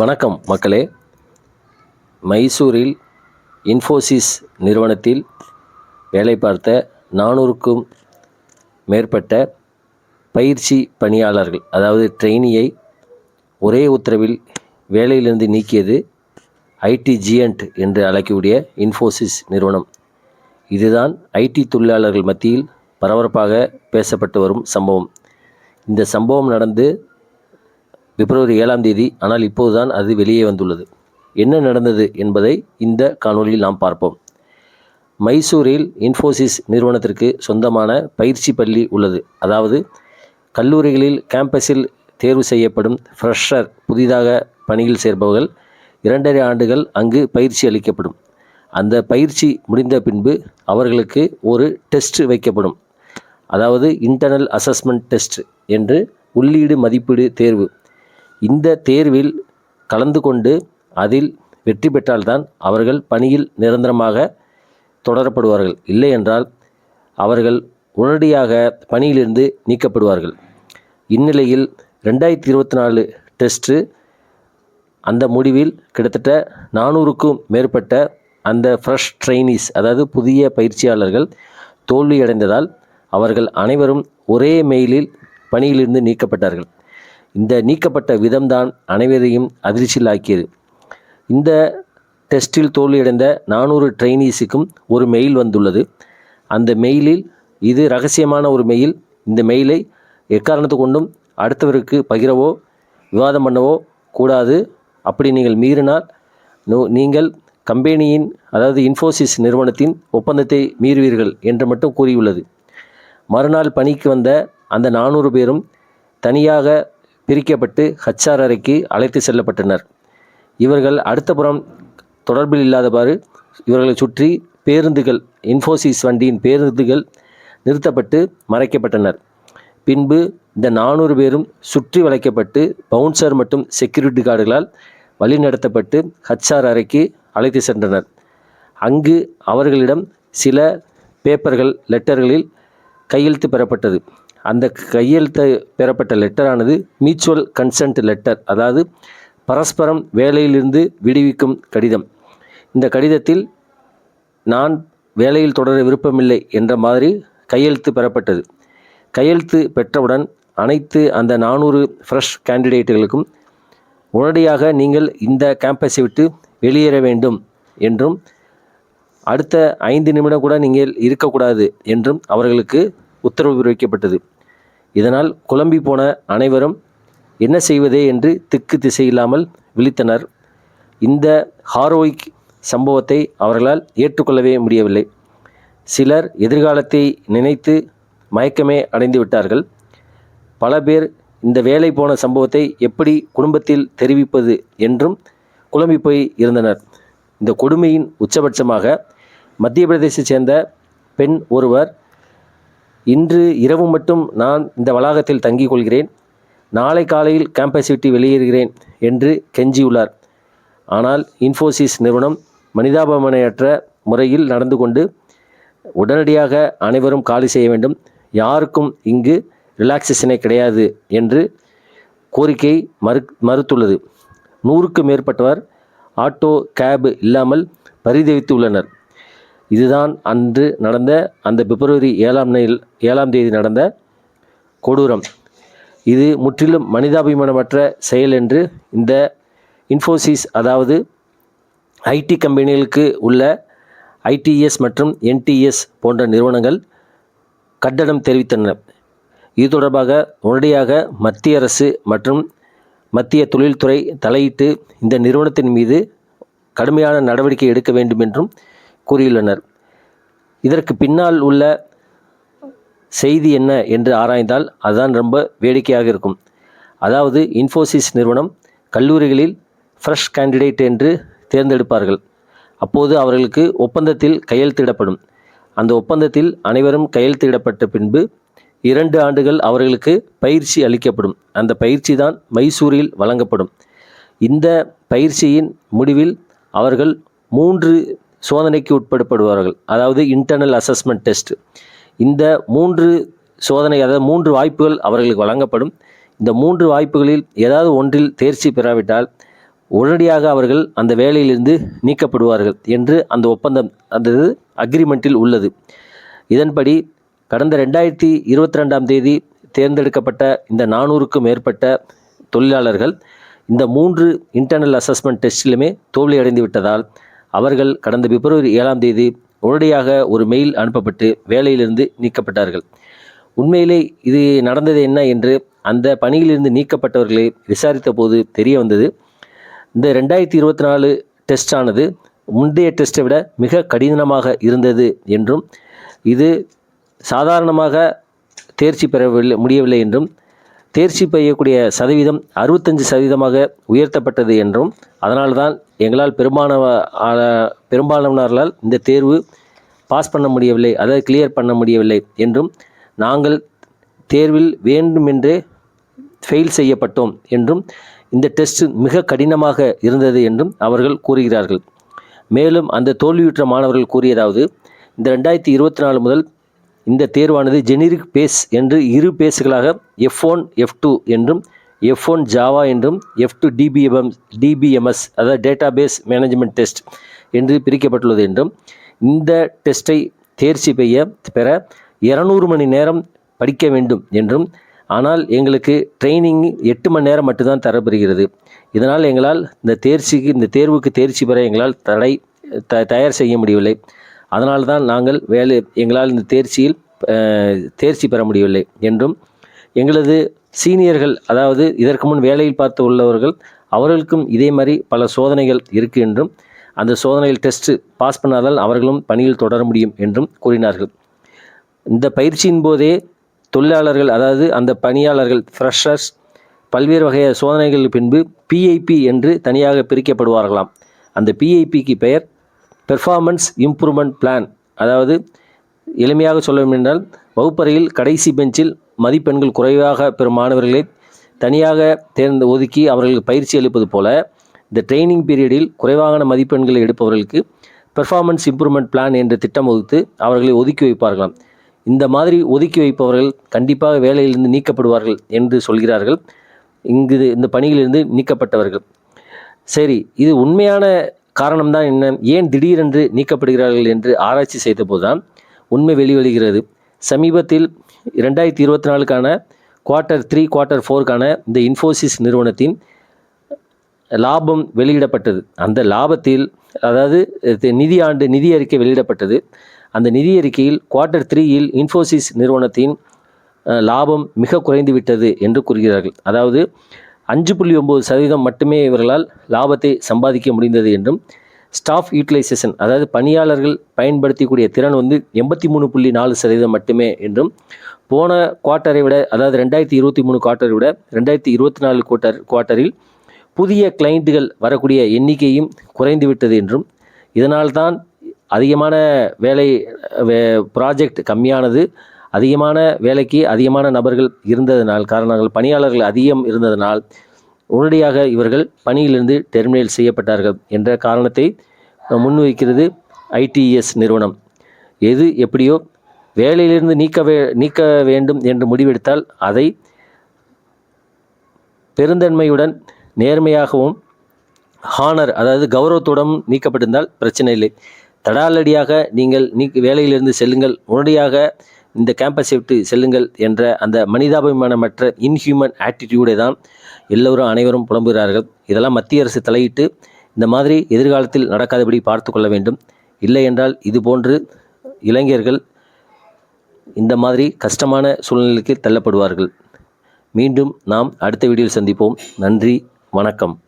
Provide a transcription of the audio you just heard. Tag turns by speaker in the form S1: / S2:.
S1: வணக்கம் மக்களே. மைசூரில் இன்ஃபோசிஸ் நிறுவனத்தில் வேலை பார்த்த நானூறுக்கும் மேற்பட்ட பயிற்சி பணியாளர்கள் அதாவது ட்ரெயினியை ஒரே உத்தரவில் வேலையிலிருந்து நீக்கியது ஐடி ஜியண்ட் என்று அழைக்கக்கூடிய இன்ஃபோசிஸ் நிறுவனம். இதுதான் ஐடி தொழிலாளர்கள் மத்தியில் பரபரப்பாக பேசப்பட்டு வரும் சம்பவம். இந்த சம்பவம் நடந்து பிப்ரவரி ஏழாம் தேதி ஆனால் இப்போதுதான் அது வெளியே வந்துள்ளது. என்ன நடந்தது என்பதை இந்த காணொலியில் நாம் பார்ப்போம். மைசூரில் இன்ஃபோசிஸ் நிறுவனத்திற்கு சொந்தமான பயிற்சி பள்ளி உள்ளது. அதாவது கல்லூரிகளில் கேம்பஸில் தேர்வு செய்யப்படும் ஃப்ரெஷர் புதிதாக பணியில் சேர்பவர்கள் இரண்டரை ஆண்டுகள் அங்கு பயிற்சி அளிக்கப்படும். அந்த பயிற்சி முடிந்த பின்பு அவர்களுக்கு ஒரு டெஸ்ட் வைக்கப்படும். அதாவது இன்டர்னல் அசஸ்மெண்ட் டெஸ்ட் என்று உள்ளீடு மதிப்பீடு தேர்வு. இந்த தேர்வில் கலந்து கொண்டு அதில் வெற்றி பெற்றால்தான் அவர்கள் பணியில் நிரந்தரமாக தொடரப்படுவார்கள். இல்லை என்றால் அவர்கள் உடனடியாக பணியிலிருந்து நீக்கப்படுவார்கள். இந்நிலையில் ரெண்டாயிரத்தி இருபத்தி நாலு டெஸ்ட்டு அந்த முடிவில் கிட்டத்தட்ட நானூறுக்கும் மேற்பட்ட அந்த ஃப்ரெஷ் ட்ரெயினிஸ் அதாவது புதிய பயிற்சியாளர்கள் தோல்வியடைந்ததால் அவர்கள் அனைவரும் ஒரே மெயிலில் பணியிலிருந்து நீக்கப்பட்டார்கள். இந்த நீக்கப்பட்ட விதம்தான் அனைவரையும் அதிர்ச்சியில் ஆக்கியது இந்த டெஸ்டில் தோல்வியடைந்த நானூறு ட்ரைனீஸுக்கும் ஒரு மெயில் வந்துள்ளது. அந்த மெயிலில் இது ரகசியமான ஒரு மெயில். இந்த மெயிலை எக்காரணத்து கொண்டும் அடுத்தவருக்கு பகிரவோ விவாதம் பண்ணவோ கூடாது. அப்படி நீங்கள் மீறினால் நோ- நீங்கள் கம்பெனியின் அதாவது இன்ஃபோசிஸ் நிறுவனத்தின் ஒப்பந்தத்தை மீறுவீர்கள் என்று மட்டும் கூறியுள்ளது. மறுநாள் பணிக்கு வந்த அந்த நானூறு பேரும் தனியாக பிரிக்கப்பட்டு ஹச்சார் அறைக்கு அழைத்து செல்லப்பட்டனர். இவர்கள் அடுத்த புறம் தொடர்பில் இல்லாதவாறு இவர்களை சுற்றி பேருந்துகள் இன்ஃபோசிஸ் வண்டியின் பேருந்துகள் நிறுத்தப்பட்டு மறைக்கப்பட்டனர். பின்பு இந்த நானூறு பேரும் சுற்றி வளைக்கப்பட்டு பவுன்சர் மற்றும் செக்யூரிட்டி கார்டுகளால் வழிநடத்தப்பட்டு ஹச்ஆர் அறைக்கு அழைத்து சென்றனர். அங்கு அவர்களிடம் சில பேப்பர்கள் லெட்டர்களில் கையெழுத்து பெறப்பட்டது. அந்த கையெழுத்து பெறப்பட்ட லெட்டரானது மியூச்சுவல் கன்சென்ட் லெட்டர் அதாவது பரஸ்பரம் வேலையிலிருந்து விடுவிக்கும் கடிதம். இந்த கடிதத்தில் நான் வேலையில் தொடர விருப்பமில்லை என்ற மாதிரி கையெழுத்து பெறப்பட்டது. கையெழுத்து பெற்றவுடன் அனைத்து அந்த நானூறு ஃப்ரெஷ் கேண்டிடேட்டுகளுக்கும் உடனடியாக நீங்கள் இந்த கேம்பஸை விட்டு வெளியேற வேண்டும் என்றும் அடுத்த ஐந்து நிமிடம் கூட நீங்கள் இருக்கக்கூடாது என்றும் அவர்களுக்கு உத்தரவு பிறப்பிக்கப்பட்டது. இதனால் குழம்பி போன அனைவரும் என்ன செய்வதே என்று திக்கு திசையில்லாமல் விழித்தனர். இந்த ஹாரோயிக் சம்பவத்தை அவர்களால் ஏற்றுக்கொள்ளவே முடியவில்லை. சிலர் எதிர்காலத்தை நினைத்து மயக்கமே அடைந்து விட்டார்கள். பல பேர் இந்த வேலை போன சம்பவத்தை எப்படி குடும்பத்தில் தெரிவிப்பது என்றும் குழம்பி போய் இருந்தனர். இந்த கொடுமையின் உச்சபட்சமாக மத்திய பிரதேசத்தை சேர்ந்த பெண் ஒருவர் இன்று இரவு மட்டும் நான் இந்த வளாகத்தில் தங்கிக் கொள்கிறேன். நாளை காலையில் கேம்பஸ் விட்டு வெளியேறுகிறேன் என்று கெஞ்சியுள்ளார். ஆனால் இன்ஃபோசிஸ் நிறுவனம் மனிதாபமனையற்ற முறையில் நடந்து கொண்டு உடனடியாக அனைவரும் காலி செய்ய வேண்டும். யாருக்கும் இங்கு ரிலாக்ஸேஷனே கிடையாது என்று கோரிக்கை மறு மறுத்துள்ளது. நூறுக்கு மேற்பட்டவர் ஆட்டோ கேப் இல்லாமல் பரிதவித்துள்ளனர். இதுதான் அன்று நடந்த அந்த பிப்ரவரி ஏழாம் நாள் ஏழாம் தேதி நடந்த கொடூரம். இது முற்றிலும் மனிதாபிமானமற்ற செயல் என்று இந்த இன்ஃபோசிஸ் அதாவது ஐடி கம்பெனிகளுக்கு உள்ள ஐடிஎஸ் மற்றும் என்டிஎஸ் போன்ற நிறுவனங்கள் கண்டனம் தெரிவித்தனர் இது தொடர்பாக உடனடியாக மத்திய அரசு மற்றும் மத்திய தொழில்துறை தலையிட்டு இந்த நிறுவனத்தின் மீது கடுமையான நடவடிக்கை எடுக்க வேண்டும் என்றும் கூறியுள்ளனர். இதற்கு பின்னால் உள்ள செய்தி என்ன என்று ஆராய்ந்தால் அதுதான் ரொம்ப வேடிக்கையாக இருக்கும். அதாவது இன்ஃபோசிஸ் நிறுவனம் கல்லூரிகளில் ஃப்ரெஷ் கேண்டிடேட் என்று தேர்ந்தெடுப்பார்கள். அப்போது அவர்களுக்கு ஒப்பந்தத்தில் கையெழுத்திடப்படும். அந்த ஒப்பந்தத்தில் அனைவரும் கையெழுத்திடப்பட்ட பின்பு இரண்டு ஆண்டுகள் அவர்களுக்கு பயிற்சி அளிக்கப்படும். அந்த பயிற்சி தான் மைசூரில் வழங்கப்படும். இந்த பயிற்சியின் முடிவில் அவர்கள் மூன்று சோதனைக்கு உட்படுத்தப்படுவார்கள் அதாவது இன்டர்னல் அசஸ்மெண்ட் டெஸ்ட் இந்த மூன்று சோதனை அதாவது மூன்று வாய்ப்புகள் அவர்களுக்கு வழங்கப்படும். இந்த மூன்று வாய்ப்புகளில் ஏதாவது ஒன்றில் தேர்ச்சி பெறாவிட்டால் உடனடியாக அவர்கள் அந்த வேலையிலிருந்து நீக்கப்படுவார்கள் என்று அந்த ஒப்பந்தம் அந்த அக்ரிமெண்ட்டில் உள்ளது. இதன்படி கடந்த ரெண்டாயிரத்தி இருபத்தி ரெண்டாம் தேதி தேர்ந்தெடுக்கப்பட்ட இந்த நானூறுக்கும் மேற்பட்ட தொழிலாளர்கள் இந்த மூன்று இன்டர்னல் அசஸ்மெண்ட் டெஸ்ட்டிலுமே தோல்வியடைந்து விட்டதால் அவர்கள் கடந்த பிப்ரவரி ஏழாம் தேதி உடனடியாக ஒரு மெயில் அனுப்பப்பட்டு வேலையிலிருந்து நீக்கப்பட்டார்கள். உண்மையிலே இது நடந்தது என்ன என்று அந்த பணியிலிருந்து நீக்கப்பட்டவர்களை விசாரித்த போது தெரிய வந்தது. இந்த ரெண்டாயிரத்தி இருபத்தி நாலு டெஸ்ட் ஆனது முந்தைய டெஸ்ட்டை விட மிக கடினமாக இருந்தது என்றும் இது சாதாரணமாக தேர்ச்சி பெறவில்லை முடியவில்லை என்றும் தேர்ச்சி பெய்யக்கூடிய சதவீதம் அறுபத்தஞ்சு சதவீதமாக உயர்த்தப்பட்டது என்றும் அதனால்தான் எங்களால் பெரும்பான பெரும்பாலானவர்களால் இந்த தேர்வு பாஸ் பண்ண முடியவில்லை அதாவது கிளியர் பண்ண முடியவில்லை என்றும் நாங்கள் தேர்வில் வேண்டுமென்றே ஃபெயில் செய்யப்பட்டோம் என்றும் இந்த டெஸ்ட் மிக கடினமாக இருந்தது என்றும் அவர்கள் கூறுகிறார்கள். மேலும் அந்த தோல்வியுற்ற மாணவர்கள் கூறியதாவது இந்த ரெண்டாயிரத்தி இருபத்தி நாலு முதல் இந்த தேர்வானது ஜெனரிக் பேஸ் என்று இரு பேஸுகளாக எஃப் ஒன் எஃப் டூ என்றும் எஃப் ஒன் ஜாவா என்றும் எஃப் டூ டிபிஎம் டிபிஎம்எஸ் அதாவது டேட்டா பேஸ் மேனேஜ்மெண்ட் டெஸ்ட் என்று பிரிக்கப்பட்டுள்ளது என்றும் இந்த டெஸ்ட்டை தேர்ச்சி பெய்ய பெற இரநூறு மணி நேரம் படிக்க வேண்டும் என்றும் ஆனால் எங்களுக்கு ட்ரைனிங் எட்டு மணி நேரம் மட்டும்தான் தரப்படுகிறது. இதனால் எங்களால் இந்த தேர்ச்சிக்கு இந்த தேர்வுக்கு தேர்ச்சி பெற எங்களால் தடை த தயார் செய்ய முடியவில்லை. அதனால் தான் நாங்கள் வேலை எங்களால் இந்த தேர்ச்சியில் தேர்ச்சி பெற முடியவில்லை என்றும் எங்களது சீனியர்கள் அதாவது இதற்கு முன் வேலையில் பார்த்து உள்ளவர்கள் அவர்களுக்கும் இதே மாதிரி பல சோதனைகள் இருக்கு என்றும் அந்த சோதனையில் டெஸ்ட்டு பாஸ் பண்ணாதால் அவர்களும் பணியில் தொடர முடியும் என்றும் கூறினார்கள். இந்த பயிற்சியின் போதே தொழிலாளர்கள் அதாவது அந்த பணியாளர்கள் ஃப்ரெஷர்ஸ் பல்வேறு வகையான சோதனைகள் பின்பு பிஐபி என்று தனியாக பிரிக்கப்படுவார்களாம். அந்த பிஐபிக்கு பெயர் பெர்ஃபார்மன்ஸ் இம்ப்ரூவ்மெண்ட் பிளான் அதாவது எளிமையாக சொல்ல வேண்டும் என்றால் வகுப்பறையில் கடைசி பெஞ்சில் மதிப்பெண்கள் குறைவாக பெறும் மாணவர்களை தனியாக தேர்ந்து ஒதுக்கி அவர்களுக்கு பயிற்சி அளிப்பது போல இந்த ட்ரைனிங் பீரியடில் குறைவான மதிப்பெண்களை எடுப்பவர்களுக்கு பெர்ஃபார்மன்ஸ் இம்ப்ரூவ்மெண்ட் பிளான் என்ற திட்டம் வகுத்து அவர்களை ஒதுக்கி வைப்பார்களாம். இந்த மாதிரி ஒதுக்கி வைப்பவர்கள் கண்டிப்பாக வேலையிலிருந்து நீக்கப்படுவார்கள் என்று சொல்கிறார்கள். இங்கு இந்த பணியிலிருந்து நீக்கப்பட்டவர்கள். சரி இது உண்மையான காரணம்தான் என்ன? ஏன் திடீரென்று நீக்கப்படுகிறார்கள் என்று ஆராய்ச்சி செய்தபோதுதான் உண்மை வெளிவருகிறது. சமீபத்தில் ரெண்டாயிரத்தி இருபத்தி நாலுக்கான குவார்ட்டர் த்ரீ குவார்ட்டர் ஃபோருக்கான இந்த இன்ஃபோசிஸ் நிறுவனத்தின் லாபம் வெளியிடப்பட்டது. அந்த லாபத்தில் அதாவது நிதி ஆண்டு நிதி அறிக்கை வெளியிடப்பட்டது. அந்த நிதி அறிக்கையில் குவார்ட்டர் த்ரீயில் இன்ஃபோசிஸ் நிறுவனத்தின் லாபம் மிக குறைந்து விட்டது என்று கூறுகிறார்கள். அதாவது அஞ்சு புள்ளி ஒம்பது சதவீதம் மட்டுமே இவர்களால் லாபத்தை சம்பாதிக்க முடிந்தது என்றும் ஸ்டாஃப் யூட்டிலைசேஷன் அதாவது பணியாளர்கள் பயன்படுத்தக்கூடிய திறன் வந்து எண்பத்தி மூணு புள்ளி நாலு சதவீதம் மட்டுமே என்றும் போன குவார்ட்டரை விட அதாவது ரெண்டாயிரத்தி இருபத்தி மூணு குவார்ட்டரை விட ரெண்டாயிரத்தி இருபத்தி நாலு குவார்ட்டர் குவார்ட்டரில் புதிய கிளைண்ட்டுகள் வரக்கூடிய எண்ணிக்கையும் குறைந்துவிட்டது என்றும் இதனால்தான் அதிகமான வேலை ப்ராஜெக்ட் கம்மியானது அதிகமான வேலைக்கு அதிகமான நபர்கள் இருந்ததனால் காரணங்கள் பணியாளர்கள் அதிகம் இருந்ததனால் உடனடியாக இவர்கள் பணியிலிருந்து டெர்மினேட் செய்யப்பட்டார்கள் என்ற காரணத்தை முன்வைக்கிறது ஐடிஎஸ் நிறுவனம். எது எப்படியோ வேலையிலிருந்து நீக்க வே நீக்க வேண்டும் என்று முடிவெடுத்தால் அதை பெருந்தன்மையுடன் நேர்மையாகவும் ஹானர் அதாவது கௌரவத்துடன் நீக்கப்பட்டிருந்தால் பிரச்சனை இல்லை. தடாலடியாக நீங்கள் நீ வேலையிலிருந்து செல்லுங்கள். உடனடியாக இந்த கேம்பஸை விட்டு செல்லுங்கள் என்ற அந்த மனிதாபிமானமற்ற இன்ஹியூமன் ஆட்டிடியூடை தான் எல்லோரும் அனைவரும் புலம்புகிறார்கள். இதெல்லாம் மத்திய அரசு தலையிட்டு இந்த மாதிரி எதிர்காலத்தில் நடக்காதபடி பார்த்து கொள்ள வேண்டும். இல்லை என்றால் இது போன்று இளைஞர்கள் இந்த மாதிரி கஷ்டமான சூழ்நிலைக்கு தள்ளப்படுவார்கள். மீண்டும் நாம் அடுத்த வீடியோவில் சந்திப்போம். நன்றி வணக்கம்.